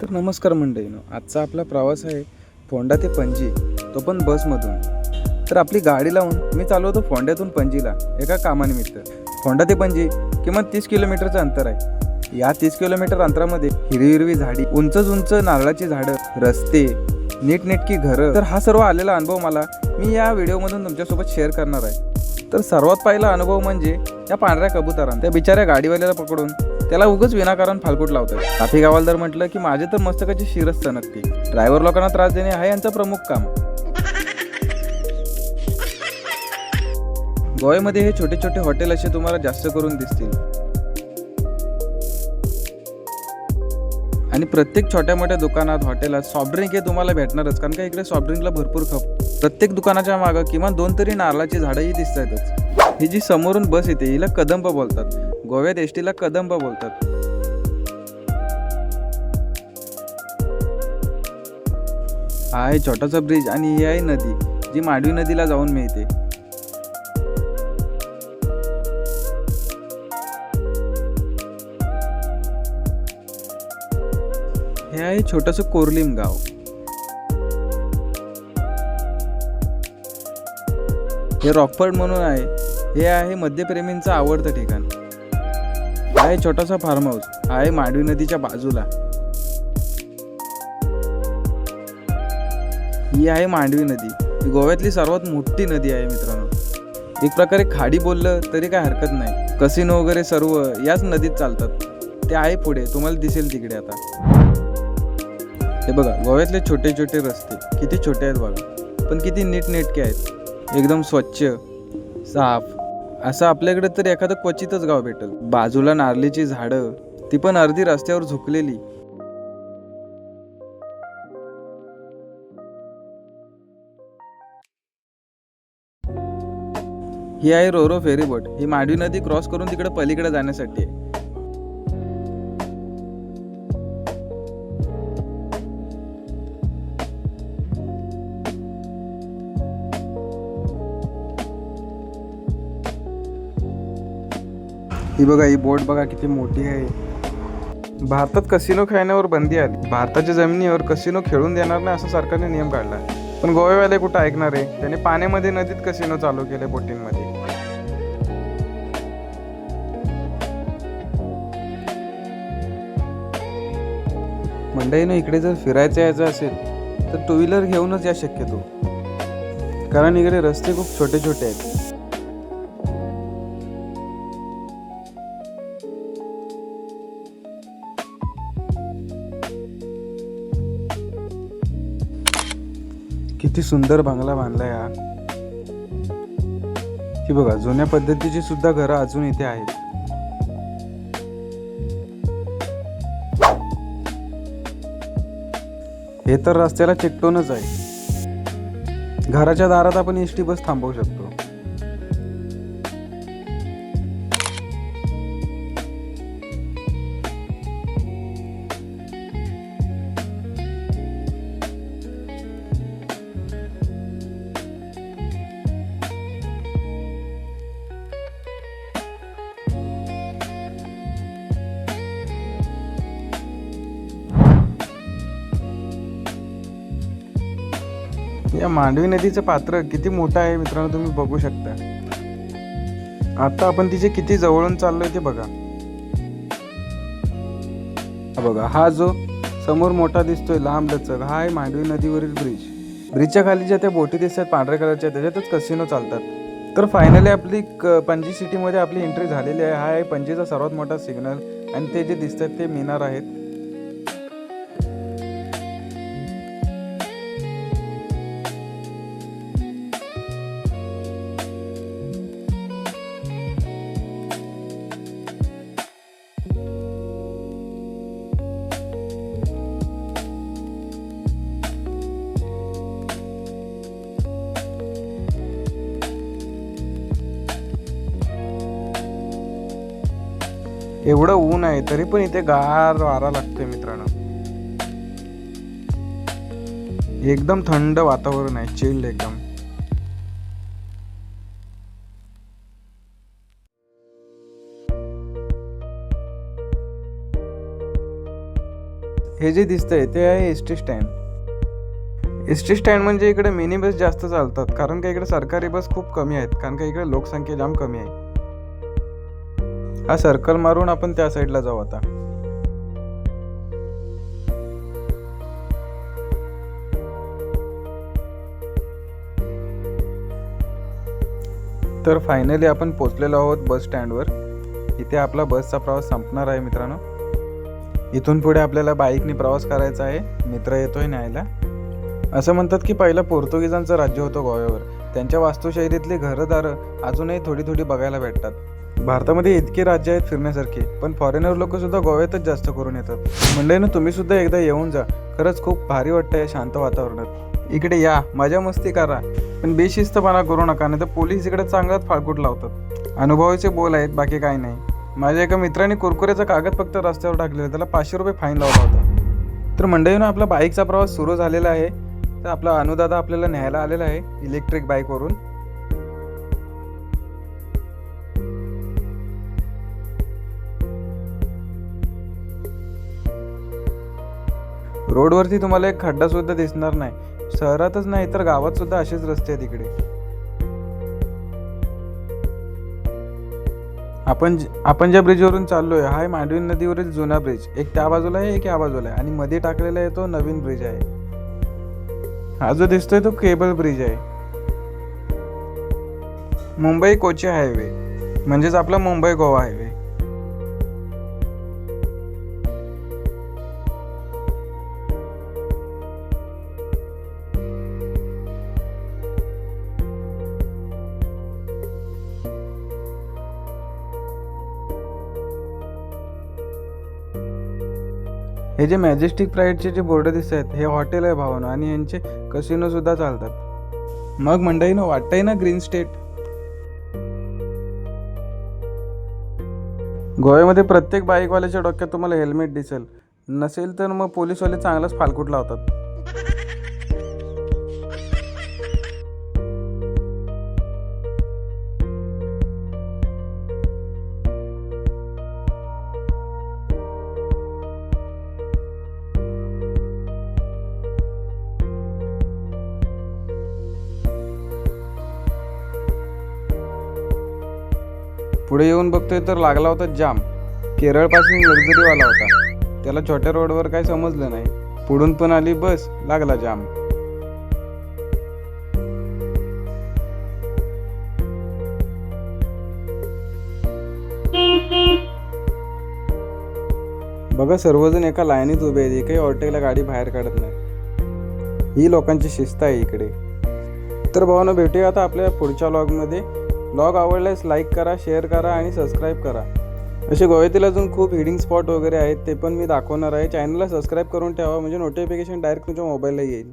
तर नमस्कार मंडळीनो आजचा आपला प्रवास आहे फोंडा ते पणजी तो पण बसमधून. तर आपली गाडी लावून मी चालू होतो फोंड्यातून पणजीला एका कामानिमित्त. फोंडा ते पणजी किमान तीस किलोमीटरचं अंतर आहे. या तीस किलोमीटर अंतरामध्ये हिरवी हिरवी झाडी उंचच उंच नारळाची झाडं रस्ते नीटनेटकी घरं. तर हा सर्व आलेला अनुभव मला मी या व्हिडिओमधून तुमच्यासोबत शेअर करणार आहे. तर सर्वात पहिला अनुभव म्हणजे या पांढऱ्या कबुतरान. त्या बिचाऱ्या गाडीवाल्याला पकडून त्याला उगच विनाकारण फालकूट लावतात. ट्राफिक हवालदार म्हटलं की माझे तर मस्तकाची शिरच सनकते ड्रायव्हर लोकांना त्रास देणे हा यांचं प्रमुख काम. गोव्यामध्ये हे छोटे छोटे हॉटेल असे तुम्हाला जास्त करून दिसतील. आणि प्रत्येक छोट्या मोठ्या दुकानात हॉटेलात सॉफ्ट ड्रिंक हे तुम्हाला भेटणारच कारण का इकडे सॉफ्ट ड्रिंकला भरपूर खप. प्रत्येक दुकानाच्या मागं किमान दोन तरी नारळाची झाडंही दिसतातच ही जी समोरून बस येते हिला कदंब बोलतात. गोव्यात एस टीला कदंब बोलतात. हा आहे छोटासा ब्रिज आणि ही आहे नदी जी मांडवी नदीला जाऊन मिळते. हे आहे छोटस कोरलीम गाव. हे रॉकफर्ड म्हणून आहे. हे आहे मध्यप्रेमींचं आवडतं ठिकाण. आहे छोटासा फार्म हाऊस हा आहे मांडवी नदीच्या बाजूला. ही आहे मांडवी नदी. ही गोव्यातली सर्वात मोठी नदी आहे मित्रांनो. एक प्रकारे खाडी बोललं तरी काय हरकत नाही. कसिनो वगैरे सर्व याच नदीत चालतात. ते आहे पुढे. तुम्हाला दिसेल तिकडे आता. हे बघा गोव्यातले छोटे छोटे रस्ते. किती छोटे आहेत बघा. पण किती नीटनेटके आहेत. एकदम स्वच्छ साफ असं आपल्याकडे तर एखादं क्वचितच गाव भेटल. बाजूला नारळीची झाडं ती पण अर्धी रस्त्यावर झुकलेली. ही आहे रोरो फेरीबोट ही मांडवी नदी क्रॉस करून तिकडे पलीकडे जाण्यासाठी आहे. ही बघा ही बोट बघा किती मोठी आहे. भारतात कसिनो खेळण्यावर बंदी आली भारताच्या जमिनीवर कसिनो खेळून देणार नाही असा सरकारने नियम काढला पण गोव्यावाले कुठं ऐकणार आहे? त्याने पाण्यामध्ये नदीत कसिनो चालू केले बोटिंगमध्ये. मंडईनं इकडे जर फिरायचं यायचं असेल तर टू व्हीलर घेऊनच या शक्यतो. कारण इकडे रस्ते खूप छोटे छोटे आहेत. किती सुंदर बंगला बांधलाय हा. की बघा जुन्या पद्धतीची सुद्धा घरं अजून इथे आहेत. हे तर रस्त्याला चिकटूनच आहे. घराच्या दारात आपण एस टी बस थांबवू शकतो. या मांडवी नदीचं पात्र किती मोठं आहे मित्रांनो तुम्ही बघू शकता. आता आपण तिचे किती जवळून चाललोय ते बघा. बघा हा जो समोर मोठा दिसतोय लांब लचक हा आहे मांडवी नदीवरील ब्रिज ब्रिजच्या खाली ज्या त्या बोटी दिसतात पांढऱ्या कलरच्या त्याच्यातच कसिनो चालतात. तर फायनली आपली क- पणजी सिटीमध्ये आपली एंट्री झालेली आहे. हा आहे पणजीचा सर्वात मोठा सिग्नल आणि ते जे दिसतात ते मिनार आहेत. एवढं ऊन आहे तरी पण इथे गार वारा लागतोय मित्रांनो. एकदम थंड वातावरण आहे चिल्ड एकदम. हे जे दिसतंय ते आहे S T stand S T stand म्हणजे इकडे मिनी बस जास्त चालतात कारण का इकडे सरकारी बस खूप कमी आहेत कारण का इकडे लोकसंख्या जाम कमी आहे. हा सर्कल मारून आपण त्या साईडला जाऊ आता. तर फायनली आपण पोचलेलो आहोत बस स्टँडवर इथे आपला बसचा प्रवास संपणार आहे मित्रांनो. इथून पुढे आपल्याला बाईकने प्रवास करायचा आहे. मित्र येतोय न्यायला. असं म्हणतात की पहिला पोर्तुगीजांचं राज्य होतं गोव्यावर. त्यांच्या वास्तुशैलीतली घरंदारं अजूनही थोडी थोडी बघायला भेटतात. भारतामध्ये इतके राज्य आहेत फिरण्यासारखे पण फॉरेनर लोक सुद्धा गोव्यातच जास्त करून येतात. मंडळीनं तुम्ही सुद्धा एकदा येऊन जा. खरंच खूप भारी वाटतं या शांत वातावरणात. इकडे या मजा मस्ती करा. पण बेशिस्तपणा करू नका नाही तर पोलीस इकडे चांगलाच फाळकूट लावतात. अनुभवाचे बोल आहेत बाकी काही नाही. माझ्या एका मित्राने कुरकुऱ्याचा कागद फक्त रस्त्यावर टाकलेला त्याला पाचशे रुपये फाईन लावला होता. तर मंडळीनं आपला बाईकचा प्रवास सुरू झालेला आहे. तर आपला अनुदादा आपल्याला न्यायला आलेला आहे इलेक्ट्रिक बाईकवरून. रोडवरती तुम्हाला एक खड्डा सुद्धा दिसणार नाही. शहरातच नाही तर गावात सुद्धा असेच रस्ते आहेत इकडे. आपण ज- आपण ज्या ब्रिजवरून चाललोय हा आहे मांडवी नदीवरील जुना ब्रिज एक त्या बाजूला आहे एक या बाजूला आहे. आणि मध्ये टाकलेला आहे तो नवीन ब्रिज आहे. हा जो दिसतोय तो केबल ब्रिज आहे. मुंबई कोची हायवे म्हणजेच आपला मुंबई गोवा हायवे हे जे मॅजेस्टिक प्राईडचे जे बोर्ड दिसत आहेत हे हॉटेल आहे भावना आणि यांचे कसिनो सुद्धा चालतात. मग मंडई ना वाटतंय ना ग्रीन स्टेट गोव्यामध्ये प्रत्येक बाईकवाल्याच्या डोक्यात तुम्हाला हेल्मेट दिसेल. नसेल तर मग पोलीसवाले चांगलाच फालकूट लावतात. पुढे येऊन बघतोय तर लागला होता जाम. केरळपासून लक्झरीवाला होता. त्याला छोट्या रोडवर काही समजलं नाही. पुढून पण आली बस लागला जाम. बघा सर्वजण एका लाईनीत उभे आहेत. एकही ऑटोला गाडी बाहेर काढत नाही. ही लोकांची शिस्त आहे इकडे. तर भावानं भेटूया आता आपल्या पुढच्या लॉगमध्ये ब्लॉग आवडल्यास लाईक करा शेअर करा आणि सबस्क्राईब करा. असे गोव्यातील अजून खूप हिडिंग स्पॉट वगैरे आहेत ते पण मी दाखवणार आहे. चॅनलला सबस्क्राईब करून ठेवा म्हणजे नोटिफिकेशन डायरेक्ट तुमच्या मोबाईलला येईल.